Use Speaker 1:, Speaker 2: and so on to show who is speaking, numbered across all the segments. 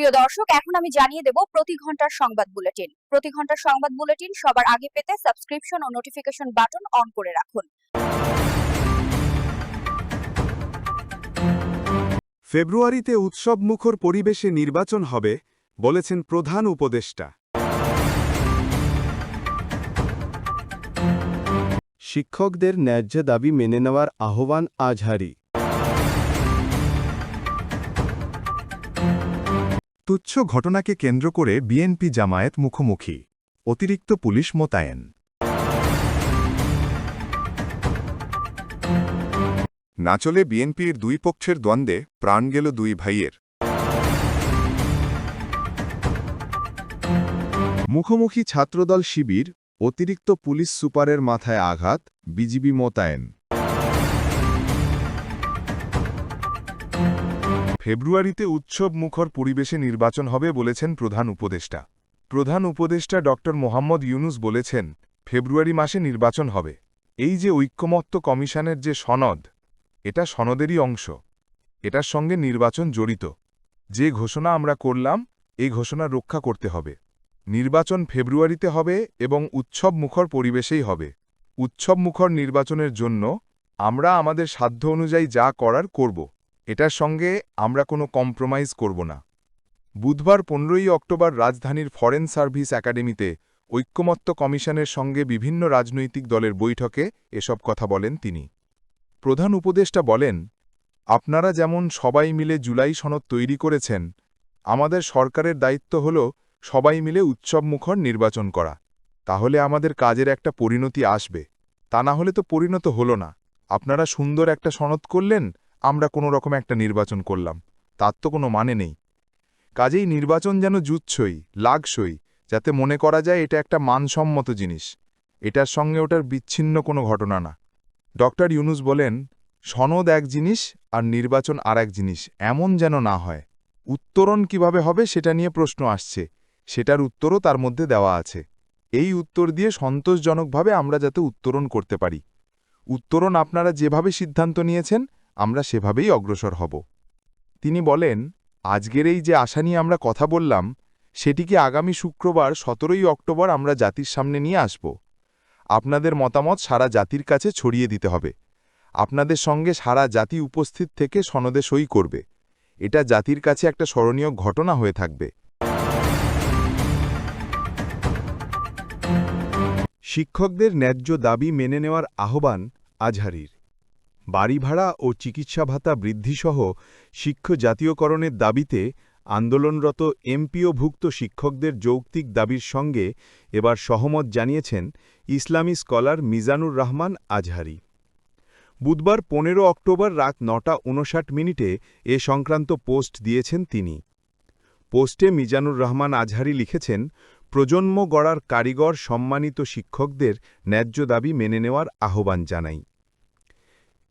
Speaker 1: প্রিয় দর্শক এখন আমি জানিয়ে দেব প্রতি ঘণ্টার সংবাদ বুলেটিন। প্রতি ঘণ্টার সংবাদ বুলেটিন সবার আগে পেতে সাবস্ক্রিপশন ও নোটিফিকেশন বাটন অন করে রাখুন।
Speaker 2: ফেব্রুয়ারিতে উৎসবমুখর পরিবেশে নির্বাচন হবে বলেছেন প্রধান উপদেষ্টা।
Speaker 3: শিক্ষকদের ন্যায্য দাবি মেনে নেওয়ার আহ্বান আজহারি।
Speaker 4: তুচ্ছ ঘটনাকে কেন্দ্র করে বিএনপি জামায়াত মুখোমুখি। অতিরিক্ত পুলিশ মোতায়েন। নাচলে বিএনপির দুই পক্ষের দ্বন্দ্বে প্রাণ গেল দুই ভাইয়ের। মুখোমুখি ছাত্রদল শিবির, অতিরিক্ত পুলিশ সুপারের মাথায় আঘাত, বিজিবি মোতায়েন। ফেব্রুয়ারিতে উৎসব মুখর পরিবেশে নির্বাচন হবে বলেছেন প্রধান উপদেষ্টা। প্রধান উপদেষ্টা ড. মোহাম্মদ ইউনুস বলেছেন, ফেব্রুয়ারি মাসে নির্বাচন হবে। এই যে ঐক্যমত্য কমিশনের যে সনদ, এটা সনদেরই অংশ। এটার সঙ্গে নির্বাচন জড়িত। যে ঘোষণা আমরা করলাম, এই ঘোষণা রক্ষা করতে হবে। নির্বাচন ফেব্রুয়ারিতে হবে এবং উৎসব মুখর পরিবেশেই হবে। উৎসব মুখর নির্বাচনের জন্য আমরা আমাদের সাধ্য অনুযায়ী যা করার করব। এটার সঙ্গে আমরা কোনো কম্প্রোমাইজ করব না। বুধবার পনেরোই অক্টোবর রাজধানীর ফরেন সার্ভিস একাডেমিতে ঐক্যমত্য কমিশনের সঙ্গে বিভিন্ন রাজনৈতিক দলের বৈঠকে এসব কথা বলেন তিনি। প্রধান উপদেষ্টা বলেন, আপনারা যেমন সবাই মিলে জুলাই সনদ তৈরি করেছেন, আমাদের সরকারের দায়িত্ব হল সবাই মিলে উৎসবমুখর নির্বাচন করা। তাহলে আমাদের কাজের একটা পরিণতি আসবে। তা না হলে তো পরিণত হল না। আপনারা সুন্দর একটা সনদ করলেন আমরা কোনো রকম একটা নির্বাচন করলাম, তার তো কোনো মানে নেই। কাজেই নির্বাচন যেন জুৎসই লাগসই যাতে মনে করা যায় এটা একটা মানসম্মত জিনিস। এটার সঙ্গে ওটার বিচ্ছিন্ন কোনো ঘটনা না। ডক্টর ইউনুস বলেন, সনদ এক জিনিস আর নির্বাচন আর এক জিনিস, এমন যেন না হয়। উত্তরণ কীভাবে হবে সেটা নিয়ে প্রশ্ন আসছে, সেটার উত্তরও তার মধ্যে দেওয়া আছে। এই উত্তর দিয়ে সন্তোষজনকভাবে আমরা যাতে উত্তরণ করতে পারি। উত্তরণ আপনারা যেভাবে সিদ্ধান্ত নিয়েছেন আমরা সেভাবেই অগ্রসর হব। তিনি বলেন, আজকের এই যে আশা নিয়ে আমরা কথা বললাম, সেটিকে আগামী শুক্রবার সতেরোই অক্টোবর আমরা জাতির সামনে নিয়ে আসব। আপনাদের মতামত সারা জাতির কাছে ছড়িয়ে দিতে হবে। আপনাদের সঙ্গে সারা জাতি উপস্থিত থেকে সনদে সই করবে। এটা জাতির কাছে একটা স্মরণীয় ঘটনা হয়ে থাকবে।
Speaker 3: শিক্ষকদের ন্যায্য দাবি মেনে নেওয়ার আহ্বান আজহারির। বাড়ি ভাড়া ও চিকিৎসা ভাতা বৃদ্ধিসহ শিক্ষ জাতীয়করণের দাবিতে আন্দোলনরত এমপিওভুক্ত শিক্ষকদের যৌক্তিক দাবির সঙ্গে এবার সহমত জানিয়েছেন ইসলামী স্কলার মিজানুর রহমান আজহারি। বুধবার পনেরো অক্টোবর রাত নটা উনষাট মিনিটে এ সংক্রান্ত পোস্ট দিয়েছেন তিনি। পোস্টে মিজানুর রহমান আজহারি লিখেছেন, প্রজন্ম গড়ার কারিগর সম্মানিত শিক্ষকদের ন্যায্য দাবি মেনে নেওয়ার আহ্বান জানাই।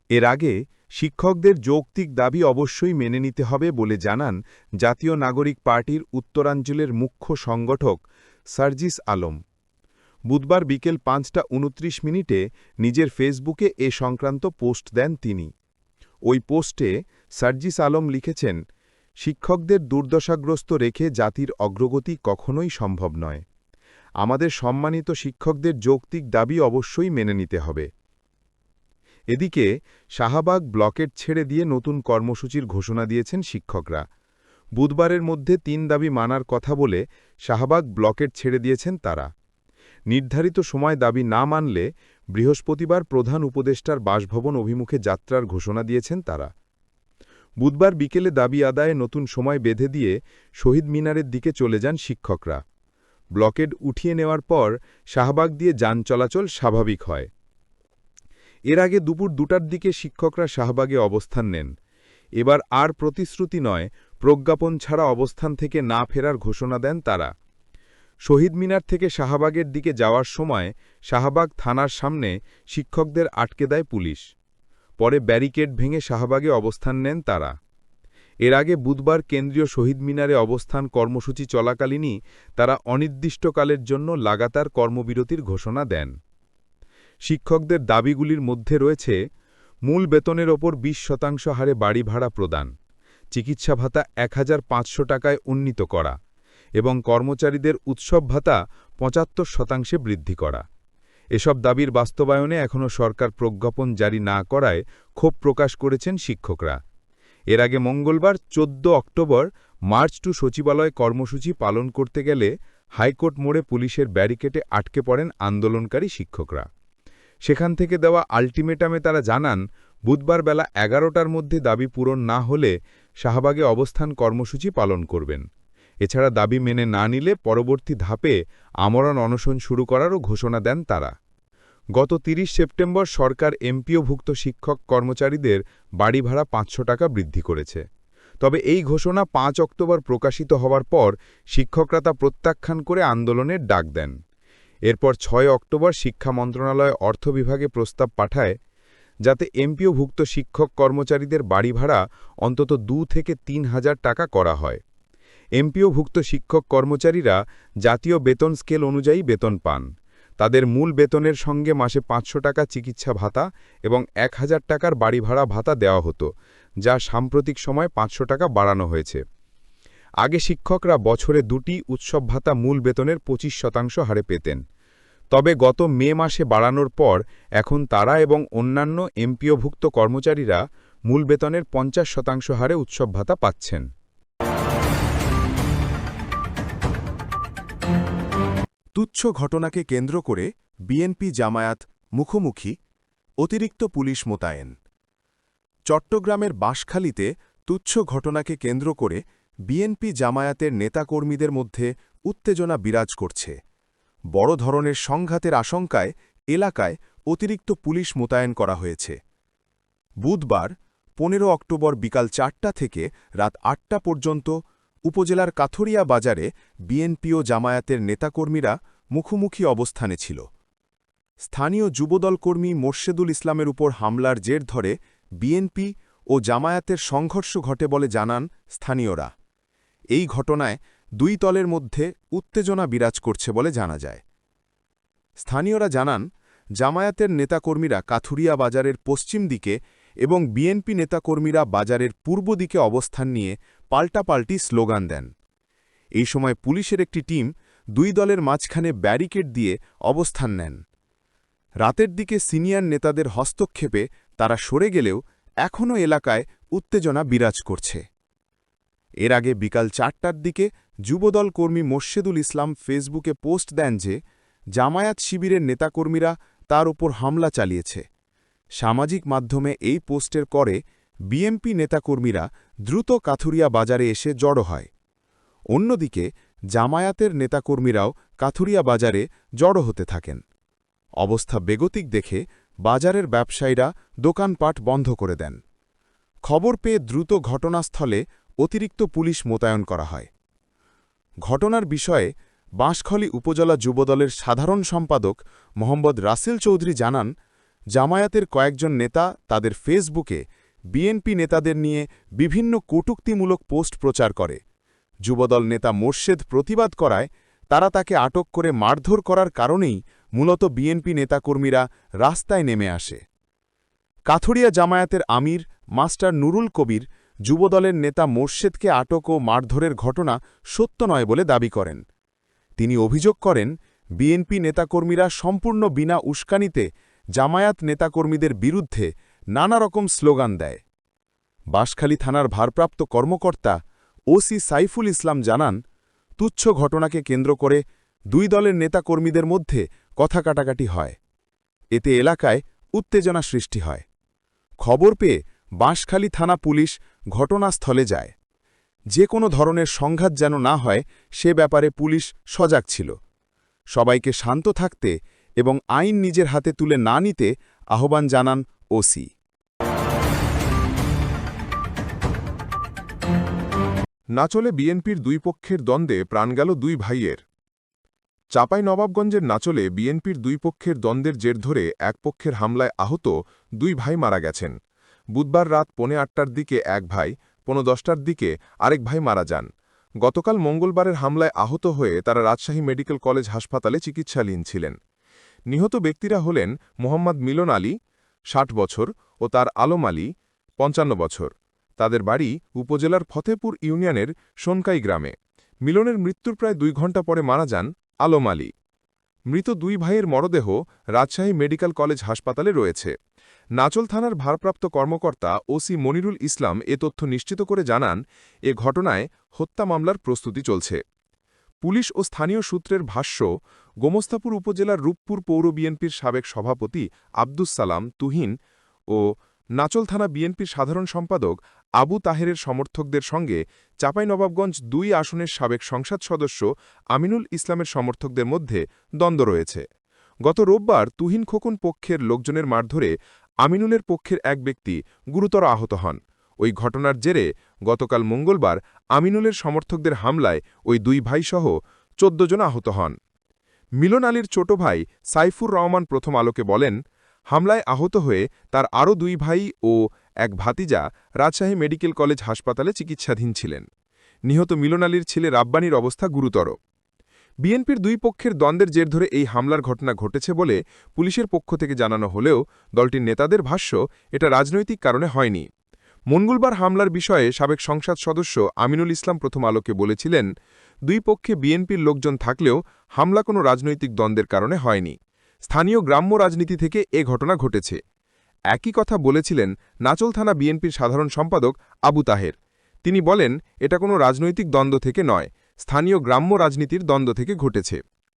Speaker 3: এর আগে শিক্ষকদের যৌক্তিক দাবি অবশ্যই মেনে নিতে হবে বলে জানান জাতীয় নাগরিক পার্টির উত্তরাঞ্চলের মুখ্য সংগঠক সার্জিস আলম। বুধবার বিকেল পাঁচটা উনত্রিশ মিনিটে নিজের ফেসবুকে এ সংক্রান্ত পোস্ট দেন তিনি। ওই পোস্টে সার্জিস আলম লিখেছেন, শিক্ষকদের দুর্দশাগ্রস্ত রেখে জাতির অগ্রগতি কখনোই সম্ভব নয়। আমাদের সম্মানিত শিক্ষকদের যৌক্তিক দাবি অবশ্যই মেনে নিতে হবে। এদিকে শাহবাগ ব্লকেট ছেড়ে দিয়ে নতুন কর্মসূচির ঘোষণা দিয়েছেন শিক্ষকরা। বুধবারের মধ্যে তিন দাবি মানার কথা বলে শাহবাগ ব্লকেট ছেড়ে দিয়েছেন তারা। নির্ধারিত সময় দাবি না মানলে বৃহস্পতিবার প্রধান উপদেষ্টার বাসভবন অভিমুখে যাত্রার ঘোষণা দিয়েছেন তারা। বুধবার বিকেলে দাবি আদায়ে নতুন সময় বেঁধে দিয়ে শহীদ মিনারের দিকে চলে যান শিক্ষকরা। ব্লকেড উঠিয়ে নেওয়ার পর শাহবাগ দিয়ে যান চলাচল স্বাভাবিক হয়। এর আগে দুপুর দুটার দিকে শিক্ষকরা শাহবাগে অবস্থান নেন। এবার আর প্রতিশ্রুতি নয়, প্রজ্ঞাপন ছাড়া অবস্থান থেকে না ফেরার ঘোষণা দেন তারা। শহীদ মিনার থেকে শাহবাগের দিকে যাওয়ার সময় শাহবাগ থানার সামনে শিক্ষকদের আটকে দেয় পুলিশ। পরে ব্যারিকেড ভেঙে শাহবাগে অবস্থান নেন তারা। এর আগে বুধবার কেন্দ্রীয় শহীদ মিনারে অবস্থান কর্মসূচি চলাকালীনই তারা অনির্দিষ্টকালের জন্য লাগাতার কর্মবিরতির ঘোষণা দেন। শিক্ষকদের দাবিগুলির মধ্যে রয়েছে, মূল বেতনের ওপর ২০ শতাংশ হারে বাড়ি ভাড়া প্রদান,
Speaker 5: চিকিৎসা ভাতা এক হাজার পাঁচশো টাকায় উন্নীত করা এবং কর্মচারীদের উৎসব ভাতা পঁচাত্তর শতাংশে বৃদ্ধি করা। এসব দাবির বাস্তবায়নে এখনও সরকার প্রজ্ঞাপন জারি না করায় ক্ষোভ প্রকাশ করেছেন শিক্ষকরা। এর আগে মঙ্গলবার ১৪ অক্টোবর মার্চ টু সচিবালয় কর্মসূচি পালন করতে গেলে হাইকোর্ট মোড়ে পুলিশের ব্যারিকেটে আটকে পড়েন আন্দোলনকারী শিক্ষকরা। সেখান থেকে দেওয়া আল্টিমেটামে তারা জানান, বুধবার বেলা এগারোটার মধ্যে দাবি পূরণ না হলে শাহবাগে অবস্থান কর্মসূচি পালন করবেন। এছাড়া দাবি মেনে না নিলে পরবর্তী ধাপে আমরণ অনশন শুরু করারও ঘোষণা দেন তারা। গত ৩০ সেপ্টেম্বর সরকার এমপিওভুক্ত শিক্ষক কর্মচারীদের বাড়ি ভাড়া পাঁচশো টাকা বৃদ্ধি করেছে। তবে এই ঘোষণা পাঁচ অক্টোবর প্রকাশিত হওয়ার পর শিক্ষকরা তা প্রত্যাখ্যান করে আন্দোলনের ডাক দেন। এরপর ছয় অক্টোবর শিক্ষা মন্ত্রণালয় অর্থ বিভাগে প্রস্তাব পাঠায়, যাতে এমপিওভুক্ত শিক্ষক কর্মচারীদের বাড়ি ভাড়া অন্তত দু থেকে তিন হাজার টাকা করা হয়। এমপিওভুক্ত শিক্ষক কর্মচারীরা জাতীয় বেতন স্কেল অনুযায়ী বেতন পান। তাদের মূল বেতনের সঙ্গে মাসে পাঁচশো টাকা চিকিৎসা ভাতা এবং এক হাজার টাকার বাড়ি ভাড়া ভাতা দেওয়া হতো, যা সাম্প্রতিক সময় পাঁচশো টাকা বাড়ানো হয়েছে। আগে শিক্ষকরা বছরে দুটি উৎসব ভাতা মূল বেতনের পঁচিশ শতাংশ হারে পেতেন। তবে গত মে মাসে বাড়ানোর পর এখন তারা এবং অন্যান্য এমপিওভুক্ত কর্মচারীরা মূল বেতনের পঞ্চাশ শতাংশ হারে উৎসব ভাতা পাচ্ছেন।
Speaker 3: তুচ্ছ ঘটনাকে কেন্দ্র করে বিএনপি জামায়াত মুখোমুখি অতিরিক্ত পুলিশ মোতায়েন। চট্টগ্রামের বাঁশখালীতে তুচ্ছ ঘটনাকে কেন্দ্র করে বিএনপি জামায়াতের নেতাকর্মীদের মধ্যে উত্তেজনা বিরাজ করছে। বড় ধরনের সংঘাতের আশঙ্কায় এলাকায় অতিরিক্ত পুলিশ মোতায়েন করা হয়েছে। বুধবার, পনেরো অক্টোবর বিকাল চারটা থেকে রাত আটটা পর্যন্ত উপজেলার কাথরিয়া বাজারে বিএনপি ও জামায়াতের নেতাকর্মীরা মুখোমুখি অবস্থানে ছিল। স্থানীয় যুবদল কর্মী মোর্শেদুল ইসলামের উপর হামলার জের ধরে বিএনপি ও জামায়াতের সংঘর্ষ ঘটে বলে জানান স্থানীয়রা। এই ঘটনায় দুই দলের মধ্যে উত্তেজনা বিরাজ করছে বলে জানা যায়। স্থানীয়রা জানান, জামায়াতের নেতাকর্মীরা কাথুরিয়া বাজারের পশ্চিম দিকে এবং বিএনপি নেতাকর্মীরা বাজারের পূর্ব দিকে অবস্থান নিয়ে পাল্টাপাল্টি স্লোগান দেন। এই সময় পুলিশের একটি টিম দুই দলের মাঝখানে ব্যারিকেড দিয়ে অবস্থান নেন। রাতের দিকে সিনিয়র নেতাদের হস্তক্ষেপে তারা সরে গেলেও এখনও এলাকায় উত্তেজনা বিরাজ করছে। এর আগে বিকাল চারটার দিকে যুবদল কর্মী মোর্শেদুল ইসলাম ফেসবুকে পোস্ট দেন যে, জামায়াত শিবিরের নেতাকর্মীরা তার উপর হামলা চালিয়েছে। সামাজিক মাধ্যমে এই পোস্টের করে বিএমপি নেতাকর্মীরা দ্রুত কাথুরিয়া বাজারে এসে জড়ো হয়। অন্যদিকে, জামায়াতের নেতাকর্মীরাও কাথুরিয়া বাজারে জড়ো হতে থাকেন। অবস্থা বেগতিক দেখে বাজারের ব্যবসায়ীরা দোকানপাট বন্ধ করে দেন। খবর পেয়ে দ্রুত ঘটনাস্থলে অতিরিক্ত পুলিশ মোতায়েন করা হয়। ঘটনার বিষয়ে বাঁশখলী উপজেলা যুবদলের সাধারণ সম্পাদক মোহাম্মদ রাসেল চৌধুরী জানান, জামায়াতের কয়েকজন নেতা তাদের ফেসবুকে বিএনপি নেতাদের নিয়ে বিভিন্ন কটুক্তিমূলক পোস্ট প্রচার করে। যুবদল নেতা মোর্শেদ প্রতিবাদ করায় তারা তাকে আটক করে মারধর করার কারণেই মূলত বিএনপি নেতাকর্মীরা রাস্তায় নেমে আসে। কাথুরিয়া জামায়াতের আমির মাস্টার নুরুল কবির যুবদলের নেতা মোর্শেদকে আটক ও মারধরের ঘটনা সত্য নয় বলে দাবি করেন। তিনি অভিযোগ করেন, বিএনপি নেতাকর্মীরা সম্পূর্ণ বিনা উস্কানিতে জামায়াত নেতাকর্মীদের বিরুদ্ধে নানা রকম স্লোগান দেয়। বাঁশখালী থানার ভারপ্রাপ্ত কর্মকর্তা ওসি সাইফুল ইসলাম জানান, তুচ্ছ ঘটনাকে কেন্দ্র করে দুই দলের নেতাকর্মীদের মধ্যে কথা কাটাকাটি হয়। এতে এলাকায় উত্তেজনা সৃষ্টি হয়। খবর পেয়ে বাঁশখালী থানা পুলিশ ঘটনাস্থলে যায়। যে কোনো ধরনের সংঘাত যেন না হয়, সে ব্যাপারে পুলিশ সজাগ ছিল। সবাইকে শান্ত থাকতে এবং আইন নিজের হাতে তুলে না নিতে আহ্বান জানান ওসি।
Speaker 4: নাচলে বিএনপির দুই পক্ষের দ্বন্দ্বে প্রাণ গেল দুই ভাইয়ের। চাপাই নবাবগঞ্জের নাচলে বিএনপির দুই পক্ষের দ্বন্দ্বের জের ধরে এক পক্ষের হামলায় আহত দুই ভাই মারা গেছেন। বুধবার রাত পৌনে আটটার দিকে এক ভাই, পৌনে দশটার দিকে আরেক ভাই মারা যান। গতকাল মঙ্গলবারের হামলায় আহত হয়ে তারা রাজশাহী মেডিকেল কলেজ হাসপাতালে চিকিৎসাধীন ছিলেন। নিহত ব্যক্তিরা হলেন মোহাম্মদ মিলন আলী, ষাট বছর, ও তার আলম আলী, পঞ্চান্ন বছর। তাদের বাড়ি উপজেলার ফতেপুর ইউনিয়নের সোনকাই গ্রামে। মিলনের মৃত্যুর প্রায় দুই ঘণ্টা পরে মারা যান আলম আলী। মৃত দুই ভাইয়ের মরদেহ রাজশাহী মেডিকেল কলেজ হাসপাতালে রয়েছে। নাচল থানার ভারপ্রাপ্ত কর্মকর্তা ওসি মনিরুল ইসলাম এ তথ্য নিশ্চিত করে জানান, এ ঘটনায় হত্যা মামলার প্রস্তুতি চলছে। পুলিশ ও স্থানীয় সূত্রের ভাষ্য, গোমস্তাপুর উপজেলার রূপপুর পৌর বিএনপির সাবেক সভাপতি আব্দুস সালাম তুহিন ও নাচল থানা বিএনপির সাধারণ সম্পাদক আবু তাহেরের সমর্থকদের সঙ্গে চাঁপাইনবাবগঞ্জ দুই আসনের সাবেক সংসদ সদস্য আমিনুল ইসলামের সমর্থকদের মধ্যে দ্বন্দ্ব রয়েছে। গত রোববার তুহিন খোকন পক্ষের লোকজনের মারধরে আমিনুলের পক্ষের এক ব্যক্তি গুরুতর আহত হন। ওই ঘটনার জেরে গতকাল মঙ্গলবার আমিনুলের সমর্থকদের হামলায় ওই দুই ভাইসহ চোদ্দ জন আহত হন। মিলন আলীর ছোট ভাই সাইফুর রহমান প্রথম আলোকে বলেন, হামলায় আহত হয়ে তার আরও দুই ভাই ও এক ভাতিজা রাজশাহী মেডিকেল কলেজ হাসপাতালে চিকিৎসাধীন ছিলেন। নিহত মিলন আলীর ছেলে রাব্বানির অবস্থা গুরুতর। বিএনপির দুই পক্ষের দ্বন্দ্বের জের ধরে এই হামলার ঘটনা ঘটেছে বলে পুলিশের পক্ষ থেকে জানানো হলেও দলটির নেতাদের ভাষ্য, এটা রাজনৈতিক কারণে হয়নি। মঙ্গলবার হামলার বিষয়ে সাবেক সংসদ সদস্য আমিনুল ইসলাম প্রথম আলোকে বলেছিলেন, দুই পক্ষে বিএনপির লোকজন থাকলেও হামলা কোনো রাজনৈতিক দ্বন্দ্বের কারণে হয়নি। স্থানীয় গ্রাম্য রাজনীতি থেকে এ ঘটনা ঘটেছে। একই কথা বলেছিলেন নাচল থানা বিএনপির সাধারণ সম্পাদক আবু তাহের। তিনি বলেন, এটা কোনো রাজনৈতিক দ্বন্দ্ব থেকে নয়, স্থানীয় গ্রাম্য রাজনীতির দ্বন্দ্ব থেকে ঘটেছে।